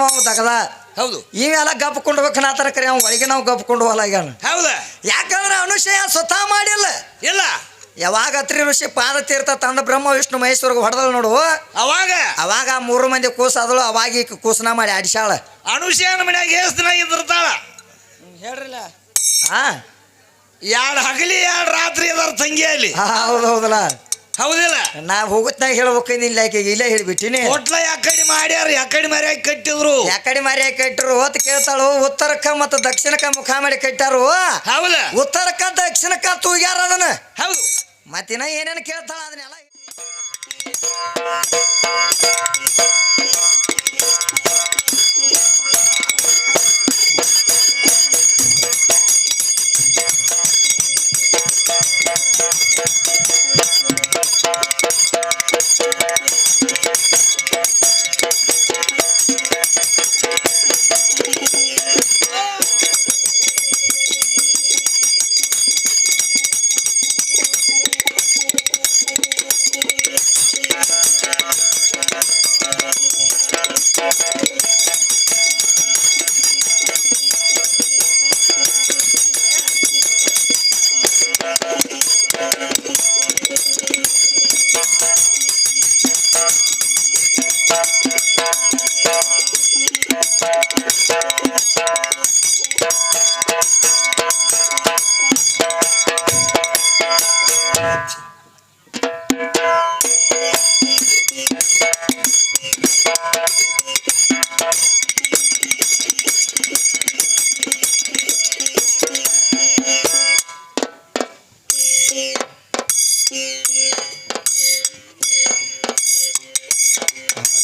ಅವ ದಗದ ಹೌದು ಇವೆಲ್ಲ ಗಪ್ಕೊಂಡು ನಾತರ ಕರೆ ಅವ ಒಳಗೆ ನಾವು ಗಪ್ಕೊಂಡು ಹೋಗಲ್ಲ ಈಗ ಹೌದಾ? ಯಾಕಂದ್ರೆ ಅನುಷಯ ಸ್ವತಃ ಮಾಡಿಲ್ಲ. ಇಲ್ಲ. ಯಾವಾಗ ಅತ್ರಿ ಋಷಿ ಪಾದ ತೀರ್ಥ ತಂದ ಬ್ರಹ್ಮ ವಿಷ್ಣು ಮಹೇಶ್ವರ್ಗೆ ಹೊಡೆದಳು ನೋಡು. ಅವಾಗ? ಅವಾಗ ಆ ಮೂರು ಮಂದಿ ಕೂಸಾದಳು ಅವಾಗ ಈಕ ಕೂಸನ ಮಾಡಿ ಆಡಿಸಾಳ ಅನುಷ್ಯಾನ ಮನ್ಯಾಗ ಏಸ್ ದಿನ ಇದ್ದಿರ್ತಾಳ ಹೇಳ್ರಿಲ್ಲ. ಹಾ. ಎರಡು ಹಗಲಿ ಎರಡು ರಾತ್ರಿ ಅದಾರ ತಂಗಿ ಅಲ್ಲಿ ಹೌದು ಹೌದಲ್ಲ. ಹೌದಿಲ್ಲ? ನಾ ಹೋಗುತ್ತಾಗ ಇಲ್ಲ ಆಕೆ ಇಲ್ಲೇ ಹೇಳ್ಬಿಟ್ಟಿನಿ. ಹೋಟ್ಲ ಯಾಕಡೆ ಮಾಡ್ಯಾರ ಯಾಕಡೆ ಮರ್ಯಾಗ ಕಟ್ಟಿದ್ರು? ಯಾಕಡೆ ಮಾರಿ ಕಟ್ಟರು? ಹೊತ್ತು ಕೇಳ್ತಾಳು ಉತ್ತರಕ್ಕ ಮತ್ತು ದಕ್ಷಿಣಕ್ಕ ಮುಖ ಮಾಡಿ ಕಟ್ಟಾರು. ಹೌದ? ಉತ್ತರಕ್ಕ ದಕ್ಷಿಣಕ್ಕ ತೂಗ್ಯಾರ ಅದನ್ನ. ಹೌದು. ಮತ್ತಿನ ಏನೇನು ಕೇಳ್ತಾಳ ಅದನ್ನೆಲ್ಲ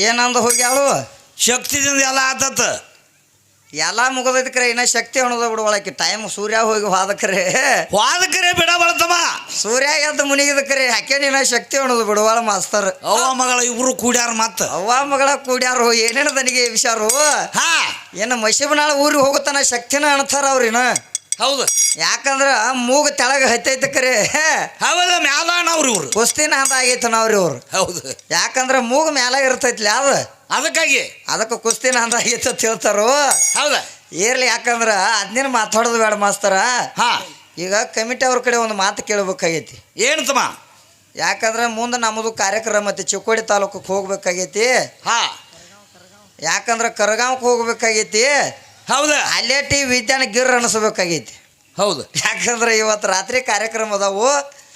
ಏನಂದ ಹೋಗ್ಯಾಳು? ಶಕ್ತಿದಿಂದ ಎಲ್ಲ ಆತತ್. ಎಲ್ಲ ಮುಗದೈತಿ ಕರೆ ಇನ್ನ ಶಕ್ತಿ ಹಣದ ಬಿಡುವಳಕ್ಕೆ ಟೈಮ್ ಸೂರ್ಯ ಹೋಗಿ ಹೋದಕ್ರೆ ಹೋದಕ್ರೆ ಬಿಡ ಬಳತಮ್ಮ ಸೂರ್ಯ ಎದ್ದು ಮುನಿಗಿದ ಕರೆ ಯಾಕೆ ನೀನ ಶಕ್ತಿ ಹಣದ ಬಿಡುವಳ ಮಾಸ್ತರ್? ಅವ್ವ ಮಗಳ ಇಬ್ರು ಕೂಡ್ಯಾರ ಮತ್ತ. ಅವ್ವ ಮಗಳ ಕೂಡ್ಯಾರು ಏನೇನು ದನಿಗೆ ವಿಷಾರು ಹಾ. ಏನು ಮಸಿಬನಾಳ ಊರಿಗೆ ಹೋಗುತ್ತಾನ ಶಕ್ತಿನ ಅಣ್ತಾರ ಅವ್ರಿನ ಹೌದು. ಯಾಕಂದ್ರ ಮೂಗ ತೆಳಗ ಹತ್ತೈತೆ ಕರೆ. ಹೌದ ಮ್ಯಾಲಾನವ್ರು ಇವ್ರು. ಕುಸ್ತಿನ ಅಂತ ಆಗೈತೆ ನಾವ್ರಿ ಇವ್ರು ಹೌದು. ಯಾಕಂದ್ರ ಮೂಗ ಮ್ಯಾಲ ಇರ್ತೈತಿ ಅದು. ಅದಕ್ಕಾಗಿ. ಅದಕ್ಕೆ ಕುಸ್ತಿನ ಅಂತ ಆಗೈತೆ ಅಂತ ಹೇಳ್ತಾರು. ಹೌದ. ಇರ್ಲಿ ಯಾಕಂದ್ರ ಅದನ್ನೇನು ಮಾತಾಡೋದು ಬೇಡ ಮಾಸ್ತರ. ಹಾ. ಈಗ ಕಮಿಟಿ ಅವ್ರ ಕಡೆ ಒಂದು ಮಾತು ಕೇಳಬೇಕಾಗೈತಿ. ಏನು ತಮ್ಮ ಯಾಕಂದ್ರೆ ಮುಂದೆ ನಮ್ಮದು ಕಾರ್ಯಕ್ರಮ ಮತ್ತೆ ಚಿಕ್ಕೋಡಿ ತಾಲೂಕಕ್ಕೆ ಹೋಗ್ಬೇಕಾಗೈತಿ. ಹಾ. ಯಾಕಂದ್ರೆ ಕರಗಾಂವ್ಗೆ ಹೋಗ್ಬೇಕಾಗೈತಿ. ಹೌದ? ಅಲ್ಲೇ ಟಿ ವಿದ್ಯಾನ ಗಿರ್ ಅನಿಸ್ಬೇಕಾಗೈತಿ. ಹೌದು. ಯಾಕಂದ್ರೆ ಇವತ್ತು ರಾತ್ರಿ ಕಾರ್ಯಕ್ರಮ ಅದಾವು.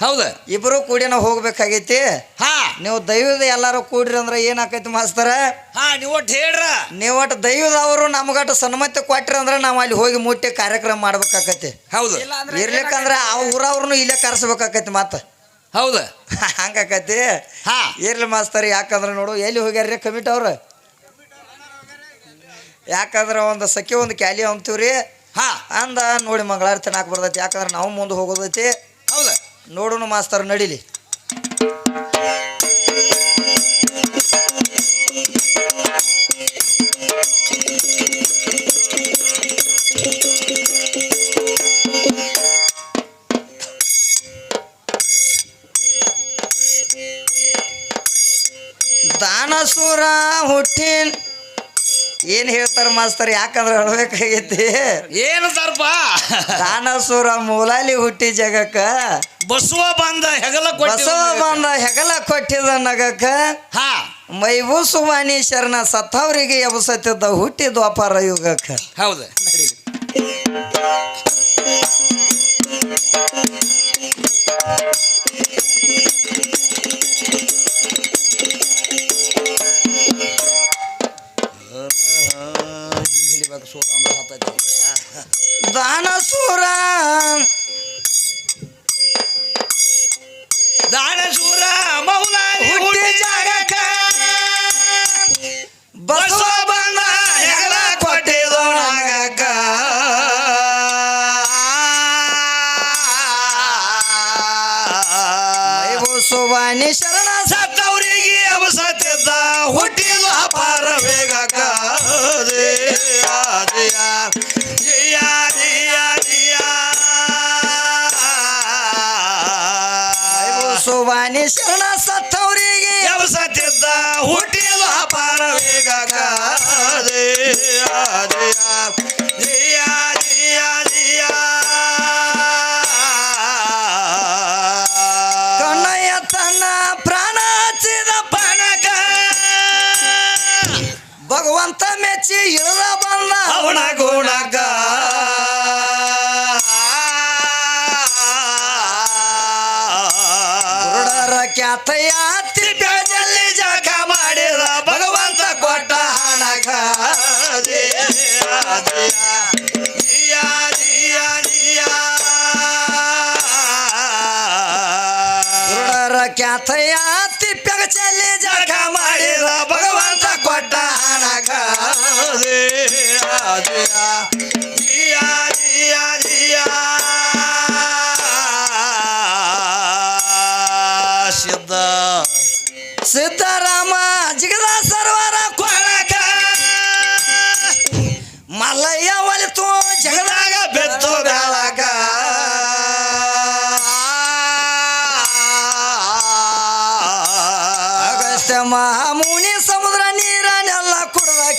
ಹೌದು? ಇಬ್ಬರು ಕೂಡಿ ನಾವು ಹೋಗ್ಬೇಕಾಗೈತಿ. ಹಾ. ನೀವು ದೈವದ ಎಲ್ಲಾರು ಕೂಡ್ರಿ ಅಂದ್ರೆ ಏನಾಕೈತಿ ಮಾಸ್ತರ? ಹಾ ನೀವು ಒಟ್ಟು ಹೇಳ್ರ. ನೀವು ಒಟ್ಟು ದೈವದವರು ನಮ್ಗಟ್ಟು ಸನ್ಮತಿ ಕೊಟ್ರಿ ಅಂದ್ರೆ ನಾವು ಅಲ್ಲಿ ಹೋಗಿ ಮುಟ್ಟಿ ಕಾರ್ಯಕ್ರಮ ಮಾಡ್ಬೇಕಾಕೈತಿ ಹೌದು. ಇರ್ಲಿಕ್ಕಂದ್ರೆ ಆ ಊರವ್ರನ್ನು ಇಲ್ಲೇ ಕರೆಸ್ಬೇಕಾಕೈತಿ ಮತ್ತೆ. ಹೌದು. ಹಂಗಾಕತಿ. ಹಾ. ಇರ್ಲಿ ಮಾಸ್ತರ್ ಯಾಕಂದ್ರೆ ನೋಡು ಎಲ್ಲಿ ಹೋಗ್ಯಾರ್ರಿ ಕಮಿಟ್ ಅವ್ರು? ಯಾಕಂದ್ರೆ ಒಂದು ಸಖಿ ಒಂದು ಕ್ಯಾಲಿ ಅಂತೀವ್ರಿ? ಹಾ. ಅಂದ ನೋಡಿ ಮಂಗಳಾರತಿ ನಾಲ್ಕು ಬರ್ತೈತಿ. ಯಾಕಂದ್ರೆ ನಾವು ಮುಂದೆ ಹೋಗೋದೈತಿ. ಹೌದಾ. ನೋಡೋಣ ಮಾಸ್ತರ್ ನಡಿಲಿ. ಏನ್ ಹೇಳ್ತಾರ ಮಾಸ್ತರ್ ಯಾಕಂದ್ರೆ ಹೇಳ್ಬೇಕಾಗೈತಿ? ಏನು ಸರ್ಪ? ದಾನಸೂರ ಮೂಲಾಲಿ ಹುಟ್ಟಿ ಜಗಕ್ಕ ಬಸವ ಬಂದ ಹೆಗಲ ಬಸವ ಬಂದ ಹೆಗಲ ಕೊಟ್ಟಿದ ನಗಕ್ಕ ಹಾ. ಸುಮಾನಿ ಶರಣ ಸತ್ತವರಿಗೆ ಎಬಸತ್ತಿದ್ದ ಹುಟ್ಟಿ ದ್ವಾಪಾರ ಯುಗಕ್ಕ. ಹೌದು. ಮೈಬೂಸುವಾಣಿ ಶರಣ ಸತ್ತವರಿಗೆ ಸತ್ತಿದ್ದ ಹುಟ್ಟಿದ ಅಪಾರ ವೇಗ. ಕಣ್ಣಯ್ಯ ತನ್ನ ಪ್ರಾಣ ಹಚ್ಚಿದ ಪಣಕ. ಭಗವಂತ ಮೆಚ್ಚಿ ಇಳಿದ ಬಂದ ಅವನ ಗುಣಕ. ಖ್ಯಾತಯ್ಯ ತಿಪ್ಪೆಯಲ್ಲಿ ಜಗ ಮಾಡಿದ ಭಗವಂತ ಕೊಟ್ಟ ಹಣಕ ಖ್ಯಾತಯ್ಯ ತಿಪ್ಪೆಗ ಚೆಲ್ಲಿ ಜಗ ಮಾಡಿದ ಭಗವಂತ ಕೊಟ್ಟ ಹಣಕ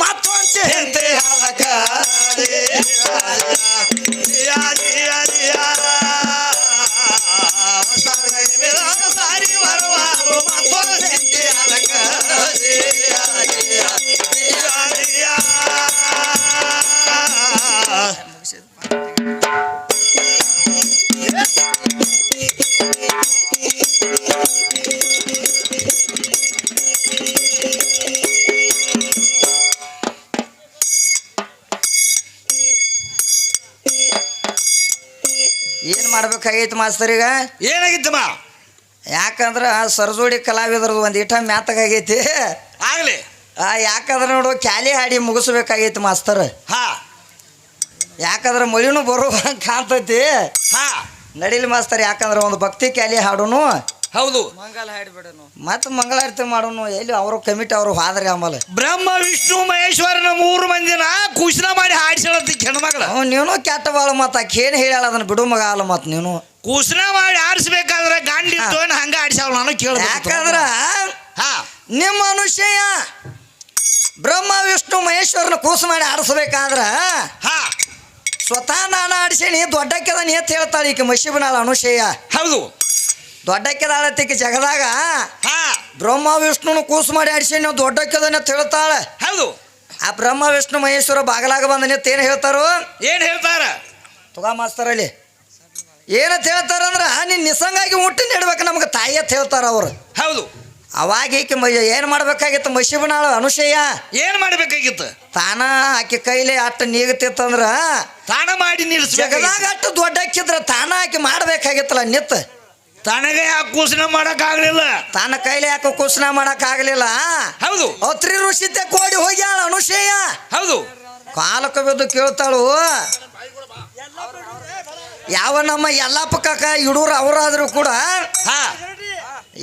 ಮತ್ತೊಂದು ಚಿಂತೆ ಏನ್ ಮಾಡ್ಬೇಕಾಗೈತಿ ಮಾಸ್ತರಿಗ ಏನಾಗಿತ್ತಮ್ಮ ಯಾಕಂದ್ರೆ ಸರಜೋಡಿ ಕಲಾವಿದ್ರದ್ದು ಒಂದು ಇಟ ಮ್ಯಾತಕಾಗೈತಿ ಆಗಲಿ. ಆ ಯಾಕಂದ್ರ ನೋಡು ಕ್ಯಾಲಿ ಹಾಡಿ ಮುಗಿಸ್ಬೇಕಾಗೈತಿ ಮಾಸ್ತರ್. ಹಾ. ಯಾಕಂದ್ರೆ ಮಳಿನೂ ಬರೋ ಕಾಣ್ತೈತಿ. ಹಾ. ನಡೀಲಿ ಮಾಸ್ತರ್ ಯಾಕಂದ್ರೆ ಒಂದು ಭಕ್ತಿ ಕ್ಯಾಲಿ ಹಾಡುನು. ಹೌದು. ಮತ್ತ ಮಂಗಳಾರತಿ ಮಾಡೋನು ಎಲ್ಲಿ ಅವರು ಕಮಿಟಿ ಅವರು ಹಾದ್ರಿ ಆಮೇಲೆ. ಬ್ರಹ್ಮ ವಿಷ್ಣು ಮಹೇಶ್ವರನ ಮೂರು ಮಂದಿನ ಕುಶಲ ಮಾಡಿ ಹಾಡಿಸಿ ಹೆಣ್ಮಗಳ ಅವ್ ನೀನು ಕೆಟ್ಟ ಬಾಳ ಮತ್ತ ಆಕಿ ಏನ್ ಹೇಳ ಅದನ್ನ ಬಿಡು ಮಗ ಅಲ್ಲ ಮತ್ ನೀನು. ಕುಶಲ ಮಾಡಿ ಆಡಿಸ್ಬೇಕಾದ್ರೆ ಗಾಂಡಿ ಹಂಗ ಆಡಿಸಾವ ನಾನು ಕೇಳ ಯಾಕಂದ್ರ ಹಾ. ನಿಮ್ಮ ಮನುಷ್ಯ ಬ್ರಹ್ಮ ವಿಷ್ಣು ಮಹೇಶ್ವರನ ಕೂಸ ಮಾಡಿ ಆಡಿಸ್ಬೇಕಾದ್ರ ಹಾ. ಸ್ವತಃ ನಾನು ಆಡಿಸೀನಿ ದೊಡ್ಡಕ್ಕೆದ ನೀತ್ ಹೇಳ್ತಾಳೆ ಈಕೆ ಮಶಿಬನಾಳ ಅನುಶಯ ಹೌದು. ದೊಡ್ಡಕ್ಕೆದಾಳತ್ತಿಕ್ಕೆ ಜಗದಾಗ. ಹಾ. ಬ್ರಹ್ಮ ವಿಷ್ಣುನು ಕೂಸು ಮಾಡಿ ಆಡಿಸಿ ನೀವು ದೊಡ್ಡಕ್ಕೆದನ್ನ ಹೇಳ್ತಾಳೆ ಹೌದು. ಆ ಬ್ರಹ್ಮ ವಿಷ್ಣು ಮಹೇಶ್ವರ ಬಾಗಲಾಗ ಬಂದ ನಿಂತ ಏನು ಹೇಳ್ತಾರೋ? ಏನು ಹೇಳ್ತಾರ? ತುಗಾ ಮಾಸ್ತರಲ್ಲಿ ಏನಂತ ಹೇಳ್ತಾರಂದ್ರ ನೀನ್ ನಿಸಂಗಾಗಿ ಊಟ ನೀಡ್ಬೇಕು ನಮ್ಗೆ ತಾಯಿ ಅಂತ ಹೇಳ್ತಾರ ಅವರು. ಹೌದು. ಅವಾಗ ಈಕೆ ಮ ಏನು ಮಾಡ್ಬೇಕಾಗಿತ್ತು? ಮಶಿಬನಾಳು ಅನುಶಯ. ಏನ್ ಮಾಡ್ಬೇಕಾಗಿತ್ತು? ತಾನ ಆಕೆ ಕೈಲಿ ಅಟ್ಟ ನೀಗತಿತ್ತಂದ್ರ ತಾನ ಮಾಡಿ ನಿಲ್ಸ್ಬೇಕಾಗಿತ್ತು. ಜಗದಾಗ ಅಟ್ಟು ದೊಡ್ಡ ಹಾಕಿದ್ರ ತಾನ ಆಕೆ ಮಾಡ್ಬೇಕಾಗಿತ್ತಲ್ಲ ನಿತ್. ತನಗೆ ಯಾಕೆ ಕೂಸನ ಮಾಡಕ್ ಆಗ್ಲಿಲ್ಲ? ತನ್ನ ಕೈಲಿ ಯಾಕೆ ಕೂಸನ ಮಾಡಕ್ ಆಗ್ಲಿಲ್ಲ? ಹೌದು. ಅತ್ರಿ ಋಷಿತೆ ಕೋಡಿ ಹೋಗ್ಯಾಳ ಅನುಷಯ. ಹೌದು. ಕಾಲಕ್ಕೆ ಬಿದ್ದು ಕೇಳ್ತಾಳು ಯಾವ ನಮ್ಮ ಎಲ್ಲಪ್ಪ ಕಾಕ ಇಡೂರು ಅವರಾದರೂ ಕೂಡ ಹಾ.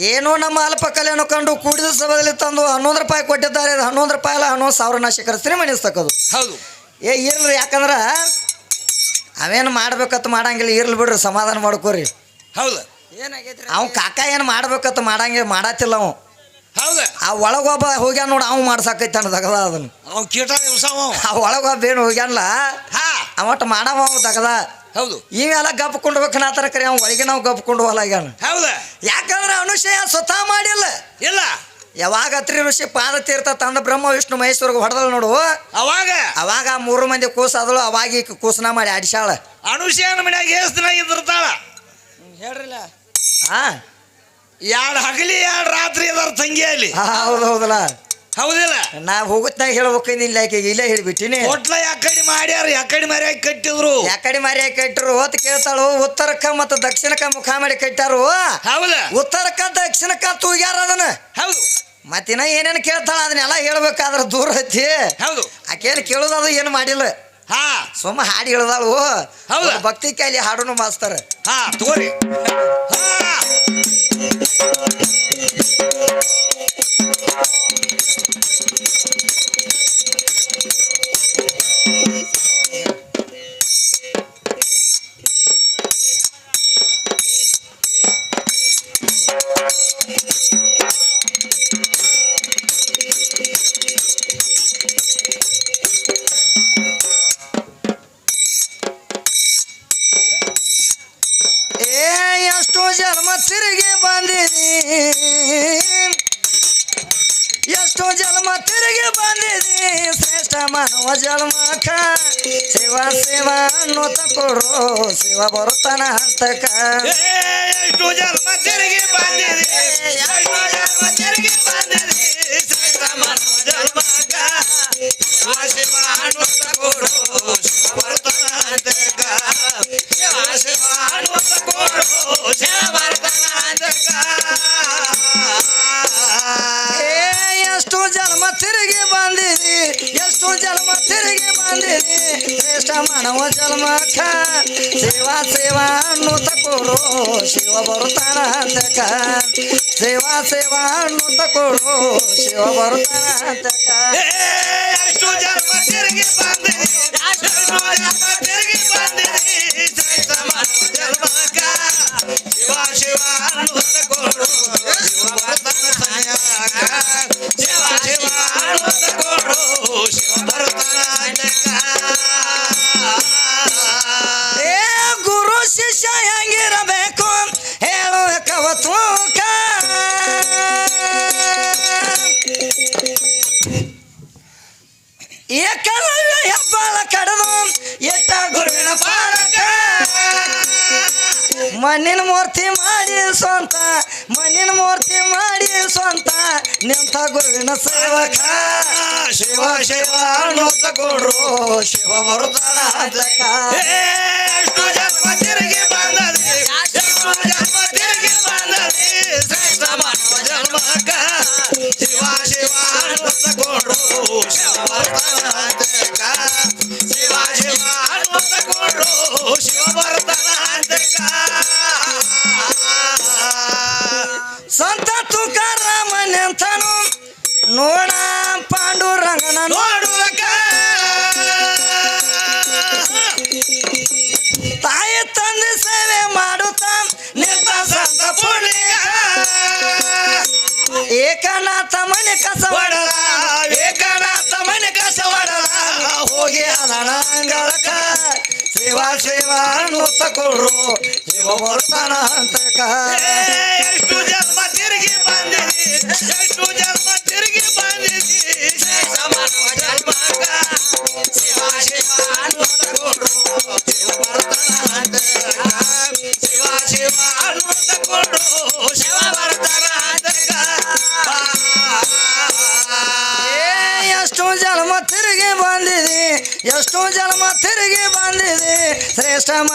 ಏನೋ ನಮ್ಮ ಅಲ್ಪ ಕಲೆಯನ್ನು ಕಂಡು ಕೂಡಿದ ಸಭೆಯಲ್ಲಿ ತಂದು ಹನ್ನೊಂದು ರೂಪಾಯಿ ಕೊಟ್ಟಿದ್ದಾರೆ. ಹನ್ನೊಂದು ರೂಪಾಯಿ ಅಲ್ಲ ಹನ್ನೊಂದು ಸಾವಿರ ನಾಶಕರ ಶ್ರೀಮಣಿಸ್ತಕ್ಕದು ಹೌದು. ಏ ಇರ್ಲಿ ಯಾಕಂದ್ರ ಅವೇನು ಮಾಡ್ಬೇಕತ್ ಮಾಡಂಗಿಲ್ಲ. ಇರ್ಲಿ ಬಿಡ್ರಿ ಸಮಾಧಾನ ಮಾಡ್ಕೋರಿ. ಹೌದು. ಅವ್ ಕಾಕ ಏನು ಮಾಡ್ಬೇಕತ್ ಮಾಡಂಗೇ ಮಾಡತ್ತಿಲ್ಲ ಅವ. ಹೌದು? ಆ ಒಳಗೊಬ್ಬ ಹೋಗ್ಯಾನ ನೋಡು ಅವ್ ಮಾಡ್ಸಾಕೈತೆ ದಗದ ಅದನ್ನ ಅವ್ ಕೀಟ ದಿವಸ ಆ ಒಳಗೊಬ್ಬ ಏನು ಹೋಗ್ಯಾನಲ್ಲ ಹಾ. ಅವಟ್ಟು ಮಾಡವ ದಗದ. ಹೌದು. ಹೌದು ಇವೆಲ್ಲ ಗಪ್ಕೊಂಡು ನಾತರ ಕರೆ ಅವ್ ಒಳಗೆ ನಾವು ಗಪ್ಕೊಂಡು ಹೊಲಾಗ್ಯಾನ ಹೌದು? ಯಾಕಂದ್ರೆ ಅನುಷಯ ಸ್ವತಃ ಮಾಡಿಲ್ಲ. ಇಲ್ಲ. ಯಾವಾಗ ಅತ್ರಿ ಋಷಿ ಪಾದ ತೀರ್ಥ ತಂದ ಬ್ರಹ್ಮ ವಿಷ್ಣು ಮಹೇಶ್ವರ್ಗೆ ಹೊಡೆದಳು ನೋಡು. ಅವಾಗ? ಅವಾಗ ಆ ಮೂರು ಮಂದಿ ಕೂಸ ಆದಳು ಅವಾಗ ಈಗ ಕೂಸನ ಮಾಡಿ ಆಡಿಸಾಳ ಅನುಷ್ಯಾನ ಮನ್ಯಾಗ ಎಷ್ಟು ದಿನ ಇದ್ದಿರ್ತಾಳ. ಹೇಳ್ರಿಲ್ಲ. ಹಾ. ಎರಡು ಹಗಲಿ ಎರಡು ರಾತ್ರಿ ಅದಾರ ತಂಗಿ ಅಲ್ಲಿ? ಹೌದು ಹೌದಲ್ಲ. ಹೌದಿಲ್ಲ? ನಾ ಹೋಗುತ್ತಾಗ ಹೇಳ್ಬೇಕಂದಿಲ್ಲ ಆಕೆಗೆ ಇಲ್ಲೇ ಹೇಳ್ಬಿಟ್ಟಿನಿ. ಹೋಟ್ಲ ಯಾಕಡೆ ಮಾಡ್ಯಾರ ಯಾಕಡೆ ಮಾರಿಯಾಗಿ ಕಟ್ಟಿದ್ರು? ಯಾಕಡೆ ಮಾರಿಯಾಗಿ ಕಟ್ಟರು? ಅಂತ ಕೇಳ್ತಾಳು ಉತ್ತರಕ್ಕ ಮತ್ತು ದಕ್ಷಿಣಕ್ಕ ಮುಖ ಮಾಡಿ ಕಟ್ಟಾರು. ಹೌದ. ಉತ್ತರಕ್ಕ ದಕ್ಷಿಣಕ್ಕ ತೂಗ್ಯಾರ ಅದನ್ನ. ಹೌದು. ಮತ್ತಿನ ಏನೇನು ಕೇಳ್ತಾಳ ಅದನ್ನೆಲ್ಲ ಹೇಳ್ಬೇಕಾದ್ರೆ ದೂರ ಹತ್ತಿ ಹೌದು. ಆಕೇನು ಕೇಳೋದು ಏನು ಮಾಡಿಲ್ಲ. ಹಾ. ಸುಮ್ಮ ಹಾಡು ಹೇಳ್ದಾಳು. ಹೌದು? ಭಕ್ತಿ ಕೈಲಿ ಹಾಡುನು ಮಾಸ್ತಾರ. ಹಾ ತಗೋರಿ. ಹಾ. ಜನ್ಮ ತಿರುಗಿ ಬಂದಿದಿ ಎಷ್ಟು ಜನ್ಮ ತಿರುಗಿ ಬಂದಿದಿ ಶ್ರೇಷ್ಠ ಮಾನವ ಜನ್ಮಕ ಶಿವ ಶಿವ ಅನ್ನೋತ ಕೊಡು. ಶಿವ ಬರುತ್ತಾನ ಅಂತಕ ಏ, ಎಷ್ಟು ಜನ್ಮ ತಿರುಗಿ ಬಂದಿದೆ ಎಷ್ಟು ಜನ್ಮ ತಿರುಗಿ ಬಂದಿದೆ ಶ್ರೇಷ್ಠ ಮಾನವ ಜನ್ಮಕ್ಕ ಜನ್ಮ ತಿರುಗಿ ಬಂದಿದಿ ಎಷ್ಟು ಜನ್ಮ ತಿರುಗಿ ಬಂದಿದಿ ಶ್ರೇಷ್ಠ ಮಾನವ ಜನ್ಮಕ ಸೇವಾ ಸೇವಾ ಅನ್ನು ತಕೊಡು ಶಿವ ಬರುತ್ತಾನ ಅಂತಕ ಸೇವಾ ಸೇವಾ ಅನ್ನು ತಕೊಡು ಶಿವ ಬರುತ್ತಾನ ಅಂತಕ ಎಷ್ಟು ಜನ್ಮ ತಿರುಗಿ ಬಂದಿರಿ. ತಿರುಗಿ ಬಂದಿದೆ ಸೇವಕ, ಶಿವ ಶಿವ ಅನ್ನೋದ ಕೊಡ್ರು, ಶಿವ ಮರುತಾಳ ಎಷ್ಟು ಜನ್ಮ ತಿರುಗಿ ಬಂದದೆ, ಎಷ್ಟು ಜನ್ಮ ತಿರುಗಿ ಬಂದದೆ, ಶ್ರೇಷ್ಠ ಮಾನವ ಜನ್ಮಕ್ಕ ಶಿವ ಶಿವ ಅನ್ನೋದ ಕೊಡು ಶಿವ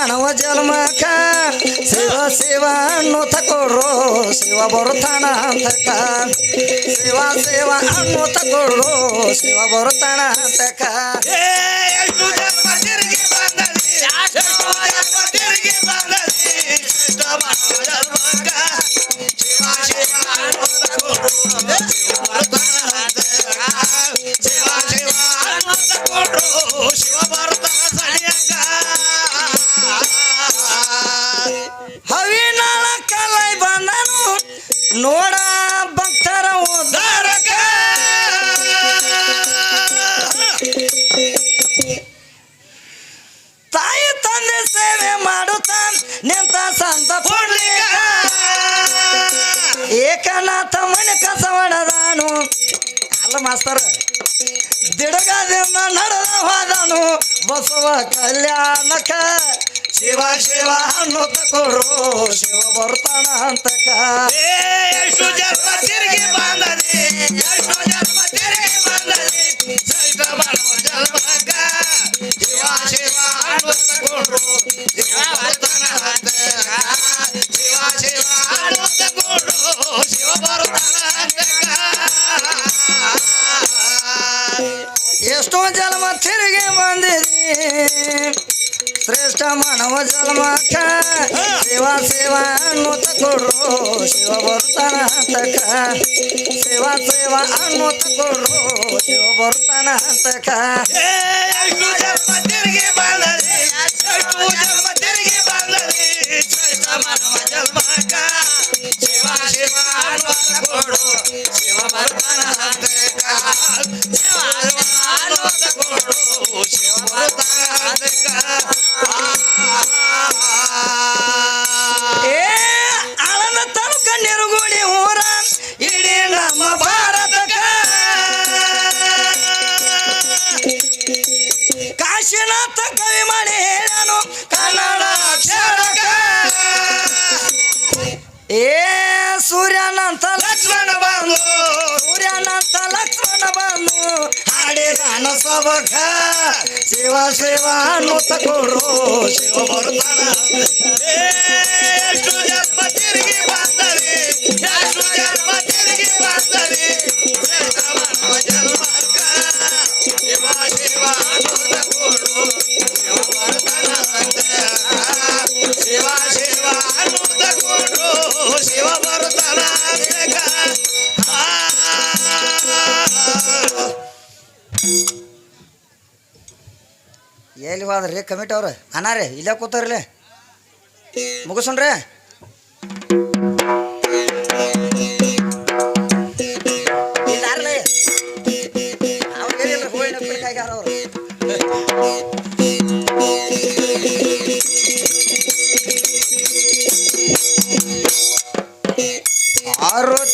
ಮಾನವ ಜನ್ಮಕ ಶಿವ ಶಿವ ಅನ್ನು ಕೊಡ್ರು ಶಿವ ಬರುತ್ತಾನ ಅಂತಕ ಶಿವ ಶಿವ ಅನ್ನು ಕೊಡ್ರು ಶಿವ ಬರುತ್ತಾನ ಅಂತಕ ಮಾಸ್ತರ್. ದಿಡಗದಿಂದ ನಡೆದ ಹೋದನು ಬಸವ ಕಲ್ಯಾಣಕ. ಶಿವ ಶಿವ ಅನ್ನುತ್ತ ತಕೊರು ಶಿವ ಬರ್ತಾನ ಅಂತಕ ಶಿವ ಶಿವ ಶಿವ ಶಿವ ಜನ್ಮ ತಿರುಗಿ ಬಂದಿರಿ. ಶ್ರೇಷ್ಠ ಮಾನವ ಜನ್ಮಕ್ಕ ಶಿವ ಶಿವ ಅನ್ನುತ್ತ ಕೊಡ್ರು. ಶಿವ ಬರ್ತಾನ ಅಂತಕ ಶಿವ ಶಿವ ಅನ್ನುತ್ತ ಕೊಡ್ರು. ಶಿವ ಬರ್ತಾನ ಅಂತಕ ಜನ್ಮ ತಿರುಗಿ ಬಂದದೆ ಜನ್ಮ ತಿರುಗಿ ಬಂದದೆ ಶ್ರೇಷ್ಠ ಶಿವ ಶಿವ ಶಿವ ಬರ್ತಾನಂತ ಶಿವ ಶಿವ ಕಾಶಿನಾಥ ಕವಿ ಮಾಡಿ ಹೇಳನು, ಕನ್ನಡ ಅಕ್ಷರಕ ಏ, ಸೂರ್ಯನಂತ ಲಕ್ಷ್ಮಣ ಬಂದು, ಸೂರ್ಯನಂತ ಲಕ್ಷ್ಮಣ ಬಂದು ಹಾಡಿದಾನ ಸಬಕ ಶಿವ ಶಿವ ಅನ್ನುತ್ತ ಕೊಡು ಶಿವ ಬರ್ತಾನ ಎಲ್ಲಿ ಹೋದ್ರಿ? ಕಮಿಟ್ ಅವ್ರ? ಅನಾರೇ ಇಲ್ಲೇ ಕೂತಾರ್ಲೆ ಮುಗಿಸೋಣ್ರಿ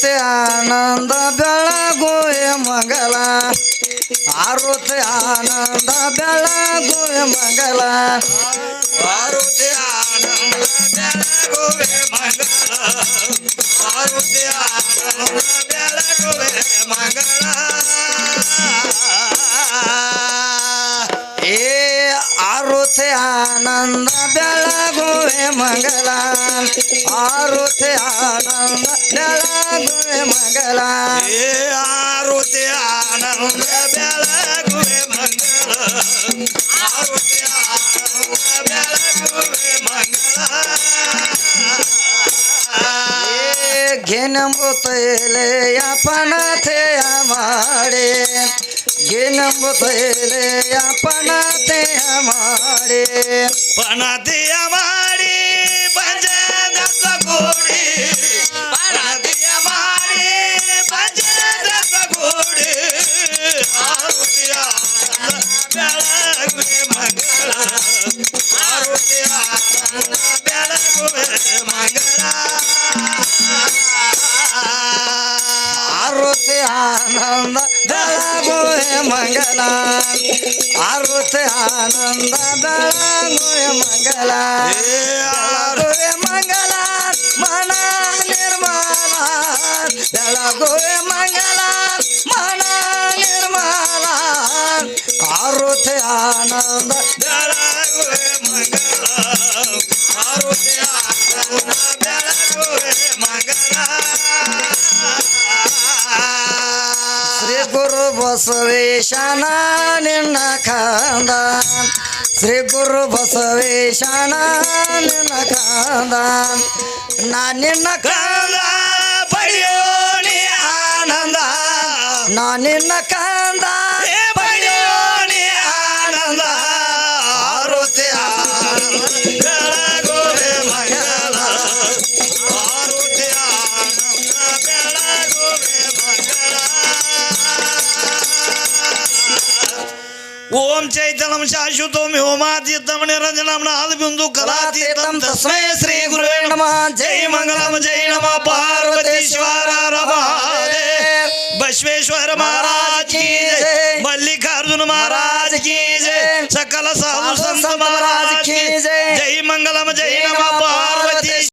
ಆರುತಿ ಆನಂದ ಬೆಳಗುವೆ ಮಗಲ ಆರುತಿ ಆನಂದ ಬೆಳಗುವೆ ಮಗಲ ಆರುತಿ ಆನಂದ ಬೆಳಗುವೆ ಮಂಗಲ ಆರುತಿ ಆನಂದ ಬೆಳಗುವೆ ಮಂಗಳ. ಏ ಆರುತಿ ಆನಂದ ಬೆಳಗುವೆ ಮಂಗಲ ಆರುತಿ ಆನಂದ ಮಗಲ ಏ ಆರುತಿ ಆನಂದ ಬೆಳಗುವೆ ಮಂಗಳ. ಆರುತಿ ಆನಂದ ಬೆಳಗುವೆ ಮಂಗಳ ಘೇನಂಬುತ್ತೈಲೆಯ ಪಣತೆಯ ಮಾಡಿ. ಘೇನಂಬುತ್ತೈಲೆಯ ಪಣತೆಯ ಮಾಡಿ. ಪಣತಿಯ ಮಾಡಿ. ಆರುತಿ ಮಂಗಲ ಮಂಗಲ ಮನ ನಿರ್ಮಲ ಬೆಳಗುವೆ ಮಂಗಲ ಮನ ನಿರ್ಮಲ ಆರುತಿ ಆನಂದ ಬೆಳಗುವೆ ಮಂಗಳ ಆರುತಿಯ ಬೆಳಗುವೆ ಮಂಗಳ ಶ್ರೀ ಗುರು ಬಸವೇಶನ ಕಾಂದ. ಶ್ರೀ ಗುರು ಬಸವೇಶನ ನಿನ್ನ ಕಾಂದ ನಾ ನಿನ್ನ ಕಾಂದ ಪಡೆಯೋಣಿ ಆನಂದ. ನಾ ನಿನ್ನ ಕಂದ ॐ चैतनं शाश्वतोमि निरंजनम निरञ्जनं बिंदु कलातीतम तस्मै श्रीगुरुवे नमः। जय मंगलम जय नमः। पार्वतीश्वरारभारे बसवेश्वर महाराज की